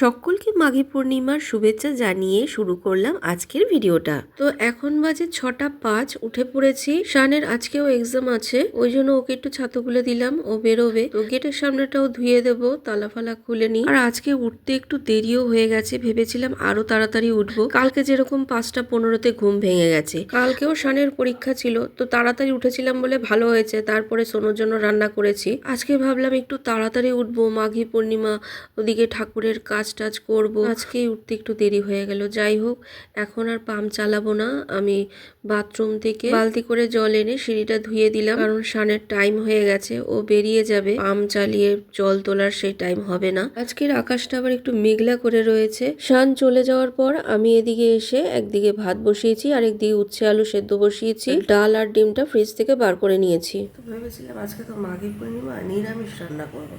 সকলকে মাঘী পূর্ণিমার শুভেচ্ছা জানিয়ে শুরু করলাম আজকের ভিডিওটা। তো এখন বাজে ছটা পাঁচ, উঠে পড়েছি। শানের আজকেও এক্সাম আছে, ওই জন্য ওকে একটু ছাতু খুলে দিলাম, ও বেরোবে। তো গেটের সামনেটাও ধুয়ে দেব, তালা ফালা খুলে নি আর আজকে উঠতে একটু দেরিও হয়ে গেছে, ভেবেছিলাম আরও তাড়াতাড়ি উঠবো। কালকে যেরকম পাঁচটা পনেরোতে ঘুম ভেঙে গেছে। কালকেও শানের পরীক্ষা ছিল, তো তাড়াতাড়ি উঠেছিলাম বলে ভালো হয়েছে, তারপরে সোনোর জন্য রান্না করেছি। আজকে ভাবলাম একটু তাড়াতাড়ি উঠবো, মাঘী পূর্ণিমা ওদিকে ঠাকুরের কাজ টাজ করব। আজকেই উঠতে একটু দেরি হয়ে গেল। যাই হোক, এখন আর পাম্প চালাবো না। আমি বাথরুম থেকে বালতি করে জল এনে সিঁড়িটা ধুয়ে দিলাম। কারণ শানের টাইম হয়ে গেছে, ও বেরিয়ে যাবে। পাম্প চালিয়ে জল তোলার সেই টাইম হবে না। আজকের আকাশটা আবার একটু মেঘলা করে রয়েছে। শান চলে যাওয়ার পর আমি এদিকে এসে একদিকে ভাত বসিয়েছি আর একদিকে উচ্ছে আলু সেদ্ধ বসিয়েছি। ডাল আর ডিমটা ফ্রিজ থেকে বার করে নিয়েছি। ভেবেছিলাম আজকে তো মাঘী পূর্ণিমা নিরামিষ রান্না করব।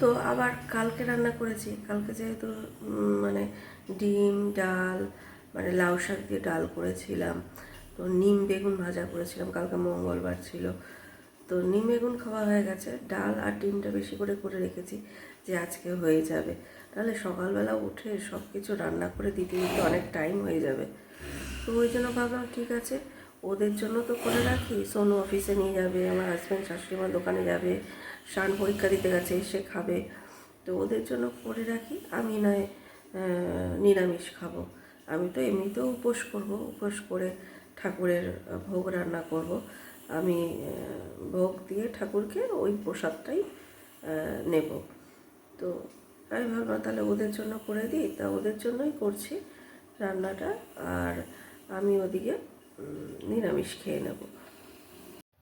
তো আবার কালকে রান্না করেছি। কালকে যেহেতু মানে ডিম, ডাল মানে লাউ শাক দিয়ে ডাল করেছিলাম। তো নিম বেগুন ভাজা করেছিলাম, কালকে মঙ্গলবার ছিল। তো নিম বেগুন খাওয়া হয়ে গেছে। ডাল আর ডিমটা বেশি করে করে রেখেছি যে আজকে হয়ে যাবে। তাহলে সকালবেলা উঠে সব কিছু রান্না করে দিতে দিতে অনেক টাইম হয়ে যাবে। তো ওই জন্য ভাবলাম ঠিক আছে, ওদের জন্য তো করে রাখি। সোনু অফিসে নিয়ে যাবে, আমার হাজব্যান্ড শাশুড়ি মা দোকানে যাবে। শান পরীক্ষা দিতে গেছে এসে খাবে। তো ওদের জন্য করে রাখি, আমি নয় নিরামিষ খাব। আমি তো এমনিতেও উপোস করব, উপোস করে ঠাকুরের ভোগ রান্না করব। আমি ভোগ দিয়ে ঠাকুরকে ওই প্রসাদটাই নেব। তো আমি ভাবলাম তাহলে ওদের জন্য করে দিই, তা ওদের জন্যই করছি রান্নাটা। আর আমি ওদিকে নিরামিষ খেয়ে নেব।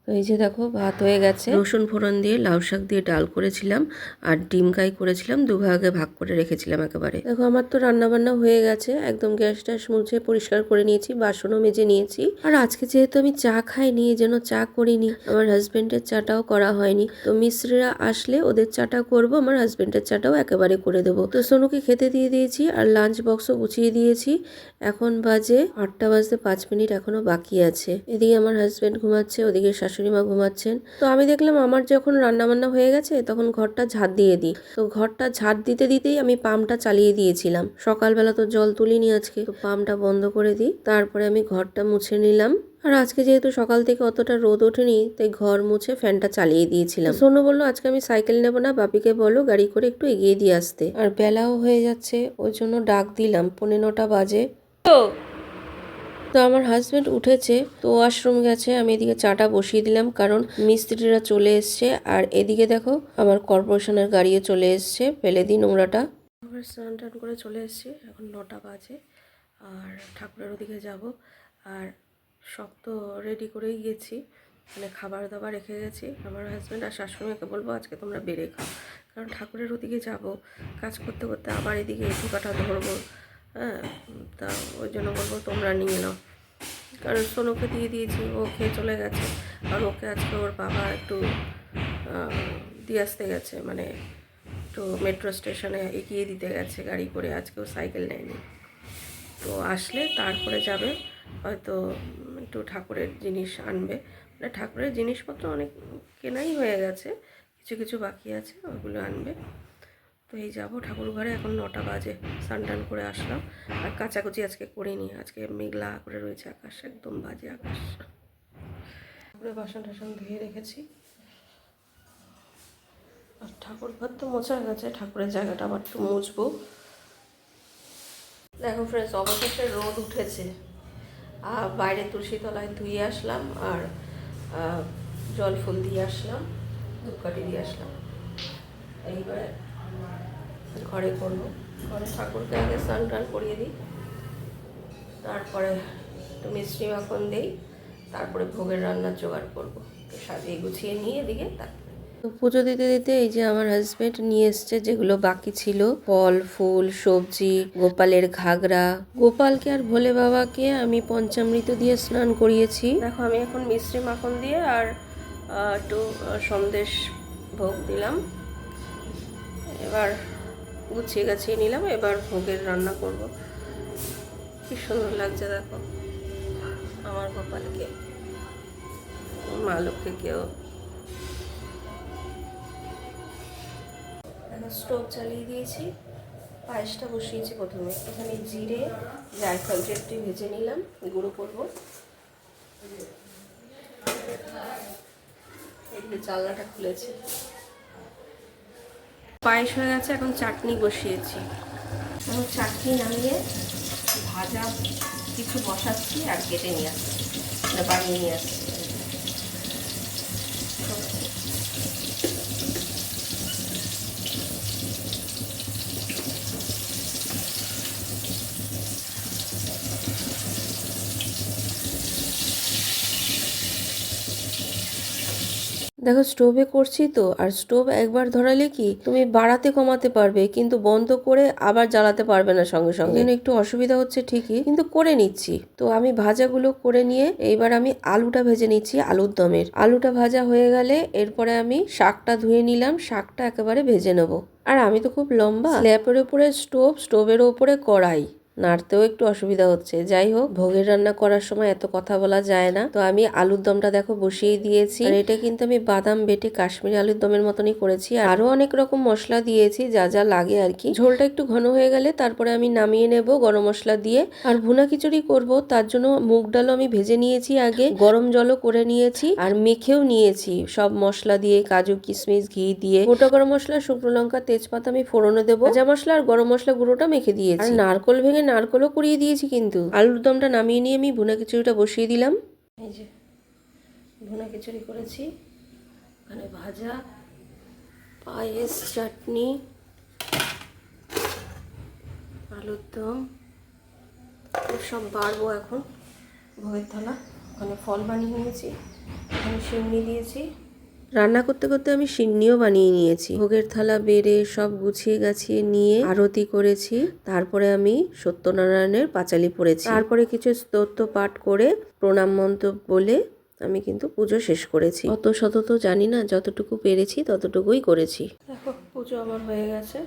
তো এই যে দেখো ভাত হয়ে গেছে। রসুন ফোড়ন দিয়ে লাউ শাক দিয়ে ডাল করেছিলাম আর ডিম কাই করেছিলাম দুভাগে ভাগ করে রেখেছিলাম একেবারে। দেখো আমার তো রান্না বান্না হয়ে গেছে একদম গ্যাস ট্যাস মুছে পরিষ্কার করে নিয়েছি বাসনও মেজে নিয়েছি। আর আজকে যেহেতু আমি চা খাইনি এই জন্য চা করিনি। আমার হাজবেন্ডের চাটাও করা হয়নি। তো মিস্ত্রিরা আসলে ওদের চাটা করব আমার হাজবেন্ডের চাটাও একেবারে করে দেবো। তো সোনুকে খেতে দিয়ে দিয়েছি আর লাঞ্চ বক্সও গুছিয়ে দিয়েছি। এখন বাজে আটটা বাজতে পাঁচ মিনিট এখনও বাকি আছে। এদিকে আমার হাজব্যান্ড ঘুমাচ্ছে ওদিকে শাশুড়ি মা ঘুমাচ্ছেন। তো আমি দেখলাম আমার যখন রান্না বান্না হয়ে গেছে, তখন ঘরটা ঝাড় দিয়ে দিই। তো ঘরটা ঝাড় দিতে দিতেই আমি পাম্পটা চালিয়ে দিয়েছিলাম। সকালবেলা তো জল তুলিনি আজকে। তো পাম্পটা বন্ধ করে দিই। তারপরে আমি ঘরটা মুছে নিলাম। আর আজকে যেহেতু সকাল থেকে অতটা রোদ ওঠেনি, তাই ঘর মুছে ফ্যানটা চালিয়ে দিয়েছিলাম। সোনু বলল, আজকে আমি সাইকেল নেব না, বাপিকে বলো গাড়ি করে একটু এগিয়ে দিয়ে আসতে। আর বেলাও হয়ে যাচ্ছে। ওই জন্য ডাক দিলাম। পনেরো নটা বাজে। তো আমার হাজব্যান্ড উঠেছে, তো ওয়াশরুম গেছে, আমি এদিকে চাটা বসিয়ে দিলাম কারণ মিস্ত্রিরা চলে এসছে আর এদিকে দেখো আমার কর্পোরেশনের গাড়িও চলে এসছে, ফেলে দিই নোংরাটা। স্নান টান করে চলে এসছি, এখন নটা বাজে আর ঠাকুরের ওদিকে যাব আর সব তো রেডি করেই গেছি মানে খাবার দাবার রেখে গেছি। আমার হাজব্যান্ড আর শাশুড়িমাকে বলব আজকে তোমরা বেড়ে খাও, কারণ ঠাকুরের ওদিকে যাব, কাজ করতে করতে আবার এদিকে এঁঠো কাটা ধরবো। হ্যাঁ তা ওই জন্য বলব তোমরা নিয়ে নাও। কারণ সোনুকে দিয়ে দিয়েছি, ও খেয়ে চলে গেছে। আর ওকে আজকে ওর বাবা একটু দিয়ে আসতে গেছে মানে একটু মেট্রো স্টেশনে এগিয়ে দিতে গেছে গাড়ি করে। আজকেও সাইকেল নেয়নি। তো আসলে তারপরে যাবে, হয়তো একটু ঠাকুরের জিনিস আনবে। মানে ঠাকুরের জিনিসপত্র অনেক কেনাই হয়ে গেছে, কিছু কিছু বাকি আছে, ওগুলো আনবে। তো এই যাব ঠাকুর ঘরে, এখন নটা বাজে টান করে আসলাম। আর কাচাকুচি আজকে করিনি, আজকে মেঘলা করে রয়েছে আকাশ, একদম বাজে আকাশ। ঠাকুরের বাসন টাসন ধুয়ে রেখেছি। আর ঠাকুর ঘর তো মোছা গেছে ঠাকুরের জায়গাটা আবার একটু মুছবো। দেখো ফ্রেন্ডস অবশেষে রোদ উঠেছে। আর বাইরে তুলসী তলায় ধুয়ে আসলাম, আর জল ফুল দিয়ে আসলাম, ধূপকাঠি দিয়ে আসলাম। এইবারে ঘরে করব। ঘরে ঠাকুরকে আগে স্নান টান করিয়ে দিই। তারপরে একটু মিষ্টি মাখন দিই তারপরে ভোগের রান্নার জোগাড় করব। তো সাজিয়ে গুছিয়ে নিয়ে এদিকে তারপরে। তো পুজো দিতে দিতে এই যে আমার হাজবেন্ড নিয়ে এসছে যেগুলো বাকি ছিল ফল ফুল সবজি গোপালের ঘাগরা। গোপালকে আর ভোলে বাবাকে আমি পঞ্চামৃত দিয়ে স্নান করিয়েছি। দেখো আমি এখন মিষ্টি মাখন দিয়ে আর একটু সন্দেশ ভোগ দিলাম। এবার গুছিয়ে গাছিয়ে নিলাম, এবার ভোগের রান্না করব। কি সুন্দর লাগছে দেখো, আমার গোপালকে মা লক্ষ্মীকেও এখন স্টোভ চালিয়ে দিয়েছি, পায়েসটা বসিয়েছি প্রথমে। এখানে জিরে জায়ফলটা একটু ভেজে নিলাম, গুঁড়ো করব। এদিকে জানলাটা খুলেছি। পায়েস হয়ে গেছে, এখন চাটনি বসিয়েছি। এখন চাটনি নামিয়ে ভাজা কিছু বসাচ্ছি আর কেটে নিয়ে আসছি মানে বানিয়ে নিয়ে আসছি। দেখো স্টোভে করছি তো আর স্টোভ একবার ধরালে কি তুমি বাড়াতে কমাতে পারবে কিন্তু বন্ধ করে আবার জ্বালাতে পারবে না সঙ্গে সঙ্গে। একটু অসুবিধা হচ্ছে ঠিকই কিন্তু করে নিচ্ছি। তো আমি ভাজাগুলো করে নিয়ে এইবার আমি আলুটা ভেজে নিচ্ছি আলুর দমের। আলুটা ভাজা হয়ে গেলে এরপরে আমি শাকটা ধুয়ে নিলাম শাকটা একেবারে ভেজে নেব। আর আমি তো খুব লম্বা স্ল্যাপের উপরে স্টোভ স্টোভের ওপরে কড়াই। নাড়তেও একটু অসুবিধা হচ্ছে। যাই হোক, ভোগের রান্না করার সময় এত কথা বলা যায় না। তো আমি আলুর দমটা দেখো বসিয়ে দিয়েছি। আর এটা কিন্তু আমি বাদাম বেটে কাশ্মীরি আলুর দমের মতনই করেছি। আর অনেক রকম মশলা দিয়েছি, যা যা লাগে আর কি। ঝোলটা একটু ঘন হয়ে গেলে তারপরে আমি নামিয়ে নেব গরম মশলা দিয়ে। আর ভুনা খিচুড়ি করব, তার জন্য মুগ ডালও আমি ভেজে নিয়েছি আগে। গরম জলও করে নিয়েছি আর মেখেও নিয়েছি। সব মশলা দিয়ে, কাজু, কিশমিশ, ঘি দিয়ে। গোটা গরম মশলা, শুকনো লঙ্কা, তেজপাতা আমি ফোড়নে দেবো। ভাজা মশলা আর গরম মশলা গুঁড়োটা মেখে দিয়েছি। আর নারকল ভেঙে নারকলও কুড়িয়ে দিয়েছি কিন্তু। আলুর দমটা নামিয়ে নিয়ে আমি ভুনা খিচুড়িটা বসিয়ে দিলাম। এই যে, ভুনা খিচুড়ি করেছি। ওখানে ভাজা, পায়েস, চাটনি, আলুর দম। সব বাড়বো এখন। ভোগের থালা, ওখানে ফল বানিয়ে নিয়েছি। ওখানে সিমনি দিয়েছি। রান্না করতে করতে আমি সিন্নিও বানিয়ে নিয়েছি। ভোগের থালা বেড়ে সব গুছিয়ে গাছিয়ে নিয়ে আরতি করেছি। তারপরে আমি সত্যনারায়ণের পাঁচালি পড়েছি। তারপরে কিছু স্তোত্র পাঠ করে প্রণাম মন্ত্র বলে আমি কিন্তু পুজো শেষ করেছি। অত শত তো জানি না, যতটুকু পেরেছি ততটুকুই করেছি। দেখো, পুজো আমার হয়ে গেছে।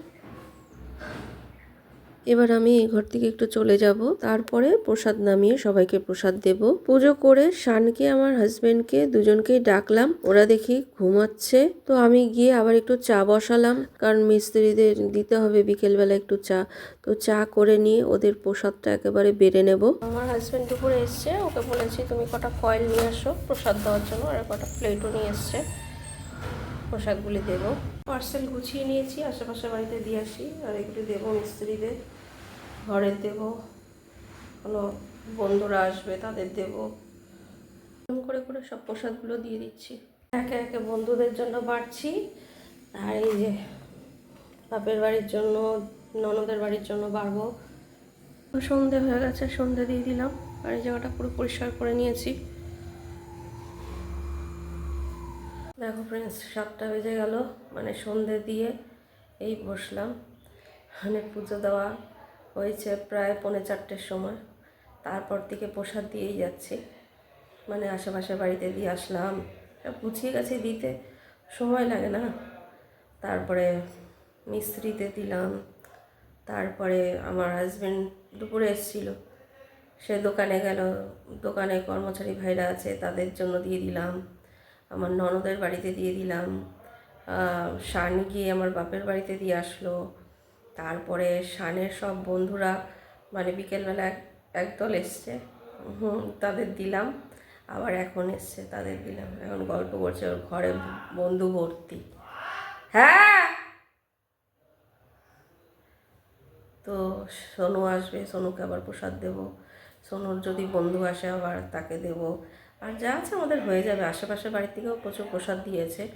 এবার আমি এই ঘর থেকে একটু চলে যাব। তারপরে প্রসাদ নামিয়ে সবাইকে প্রসাদ দেব। পুজো করে শানকে, আমার হাজবেন্ডকে দুজনকেই ডাকলাম। ওরা দেখি ঘুমাচ্ছে। তো আমি গিয়ে আবার একটু চা বসালাম। কারণ মিস্ত্রিদের দিতে হবে বিকেলবেলা একটু চা। তো চা করে নিয়ে ওদের প্রসাদটা একেবারে বেড়ে নেব। আমার হাজবেন্ড দুপুরে এসছে। ওকে বলেছি, তুমি কটা ফয়েল নিয়ে আসো প্রসাদ দেওয়ার জন্য। আর কটা প্লেটও নিয়ে এসছে। পোশাকগুলি দেব। পার্সেল গুছিয়ে নিয়েছি। আশেপাশে বাড়িতে দিয়ে আসি। আর এগুলি দেবো মিস্ত্রিদের। ঘরে দেব, কোনো বন্ধুরা আসবে তাদের দেব। করে করে সব প্রসাদগুলো দিয়ে দিচ্ছি। একে একে বন্ধুদের জন্য বাড়ছি। আর এই যে বাপের বাড়ির জন্য, ননদের বাড়ির জন্য বাড়বো। সন্ধে হয়ে গেছে, সন্ধে দিয়ে দিলাম। আর এই জায়গাটা পুরো পরিষ্কার করে নিয়েছি। দেখো ফ্রেন্ডস সাতটা বেজে গেল। মানে সন্ধে দিয়ে এই বসলাম। মানে পুজো দেওয়া। হয়েছে প্রায় পৌনে চারটের সময়। তারপর থেকে প্রসাদ দিয়েই যাচ্ছি। মানে আশেপাশে বাড়িতে দিয়ে আসলাম। গুছিয়ে গেছে দিতে। সময় লাগে না। তারপরে মিস্ত্রিতে দিলাম। তারপরে আমার হাজব্যান্ড দুপুরে এসেছিল। সে দোকানে গেল। দোকানে কর্মচারী ভাইরা আছে, তাদের জন্য দিয়ে দিলাম। আমার ননদের বাড়িতে দিয়ে দিলাম। শান গিয়ে আমার বাপের বাড়িতে দিয়ে আসলো। তারপরে শানের সব বন্ধুরা মানে বিকেলবেলা এক, একদল এসছে। হুম, তাদের দিলাম। আবার এখন এসছে, তাদের দিলাম। এখন গল্প করছে ওর ঘরে বন্ধু ভর্তি। হ্যাঁ! তো সোনু আসবে, সোনুকে আবার প্রসাদ দেবো। সোনুর যদি বন্ধু আসে আবার তাকে দেব। আর যা আছে আমাদের হয়ে যাবে। আশেপাশের বাড়ি থেকেও প্রচুর প্রসাদ দিয়েছে।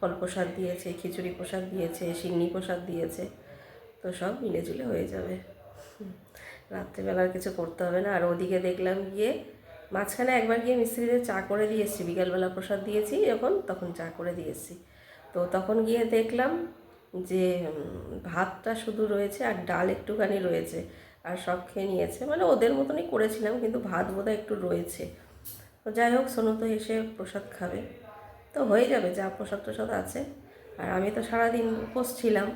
ফল প্রসাদ দিয়েছে, খিচুড়ি প্রসাদ দিয়েছে সিন্নি প্রসাদ দিয়েছে। তো সব মিলেজুলে হয়ে যাবে। হুম, রাত্রেবেলা আর কিছু করতে হবে না। আর ওদিকে দেখলাম গিয়ে মাঝখানে একবার গিয়ে মিস্ত্রিদের চা করে দিয়ে এসেছি। বিকালবেলা প্রসাদ দিয়েছি যখন তখন চা করে দিয়ে এসেছি। তো তখন গিয়ে দেখলাম যে ভাতটা শুধু রয়েছে আর ডাল একটুখানি রয়েছে আর সব খেয়ে নিয়েছে। মানে ওদের মতনই করেছিলাম কিন্তু ভাত বোধহয় একটু রয়েছে। তো যাই হোক সোনু তো এসে প্রসাদ খাবে। তো হয়ে যাবে যা প্রসাদ প্রসাদ আছে। আর আমি তো সারাদিন উপোস ছিলাম।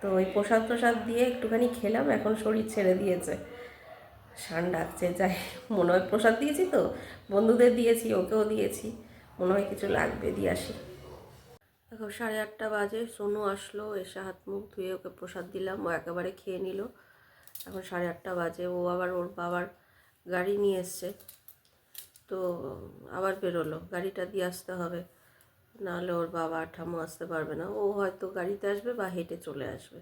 তো ওই প্রসাদ প্রসাদ দিয়ে একটুখানি খেলাম, এখন শরীর ছেড়ে দিয়েছে। শান ডাকছে, যাই মনে হয় প্রসাদ দিয়েছি তো, বন্ধুদের দিয়েছি, ওকেও দিয়েছি, মনে হয় কিছু লাগবে, দিয়ে আসি। এখন সাড়ে আটটা বাজে, সোনু আসলো, এসে হাত মুখ ধুয়ে ওকে প্রসাদ দিলাম, ও একেবারে খেয়ে নিল। এখন সাড়ে আটটা বাজে, ও আবার ওর বাবার গাড়ি নিয়ে এসছে, তো আবার বেরোলো, গাড়িটা দিয়ে আসতে হবে। নাহলে ওর বাবা ঠামু আসতে পারবে না। ও হয়তো গাড়িতে আসবে বা হেঁটে চলে আসবে।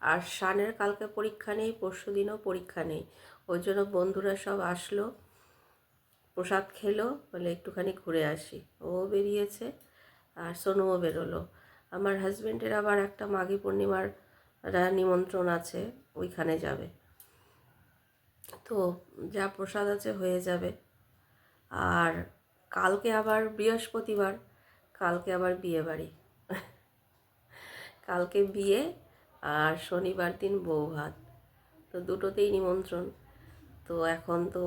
আর শানের কালকে পরীক্ষা নেই, পরশু দিনও পরীক্ষা নেই। ওই জন্য বন্ধুরা সব আসলো, প্রসাদ খেলো, বলে একটুখানি ঘুরে আসি। ও বেরিয়েছে আর সোনুও বেরোলো। আমার হাজব্যান্ডের আবার একটা মাঘী পূর্ণিমার নিমন্ত্রণ আছে, ওইখানে যাবে। তো যা প্রসাদ আছে হয়ে যাবে। আর কালকে আবার বৃহস্পতিবার কালকে আবার বিয়ে বাড়ি। কালকে বিয়ে আর শনিবার দিন বউ ভাত। তো দুটোতেই নিমন্ত্রণ। তো এখন তো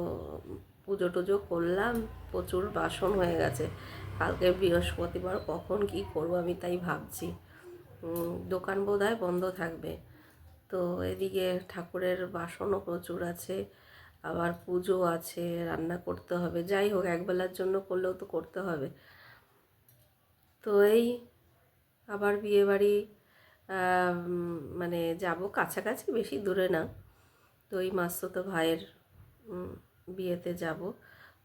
পুজো টুজো করলাম, প্রচুর বাসন হয়ে গেছে। কালকে বৃহস্পতিবার কখন কি করব আমি তাই ভাবছি। দোকান বোধহয় বন্ধ থাকবে। তো এদিকে ঠাকুরের বাসনও প্রচুর আছে, আবার পুজো আছে, রান্না করতে হবে। যাই হোক, একবেলার জন্য করলেও তো করতে হবে। তো এই আবার বিয়েবাড়ি মানে যাব কাছাকাছি, বেশি দূরে না। তো এই মাসতো ভাইয়ের বিয়েতে যাব।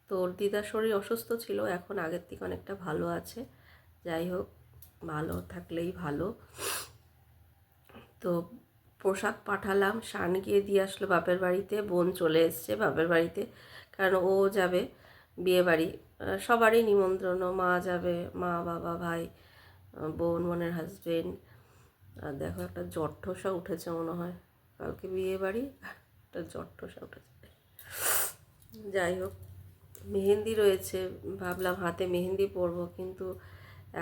তো ওর দিদার শরীর অসুস্থ ছিল, এখন আগের থেকে অনেকটা ভালো আছে। যাই হোক, ভালো থাকলেই ভালো। তো পোশাক পাঠালাম, শান গিয়ে দিয়ে আসলো বাপের বাড়িতে, বোন চলে এসছে বাপের বাড়িতে। কারণ ও যাবে বিয়ে বাড়ি সবারই নিমন্ত্রণ, মা যাবে, মা, বাবা, ভাই বোন বোনের হাজবেন্ড আর দেখো একটা জট ঠোসা উঠেছে মনে হয়। কালকে বিয়ে বাড়ি একটা জট ঠোসা উঠেছে। যাই হোক, মেহেন্দি রয়েছে, ভাবলাম হাতে মেহেন্দি পরবো, কিন্তু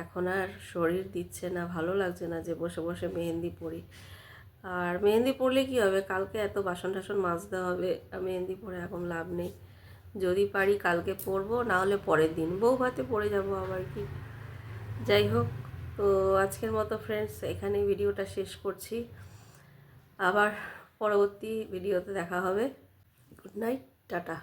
এখন আর শরীর দিচ্ছে না, ভালো লাগছে না যে বসে বসে মেহেন্দি পরি। আর মেহেন্দি পরলে কি হবে? কালকে এত বাসন টাসন মাজতে হবে মেহেন্দি পরে এখন লাভ নেই। যদি পারি কালকে পড়ব নাহলে পরের দিন। বউ ভাতে পরে যাব আবার কি। যাই হোক, তো আজকের মতো ফ্রেন্ডস এখানে ভিডিওটা শেষ করছি। আবার পরবর্তী ভিডিওতে দেখা হবে। Good night tata.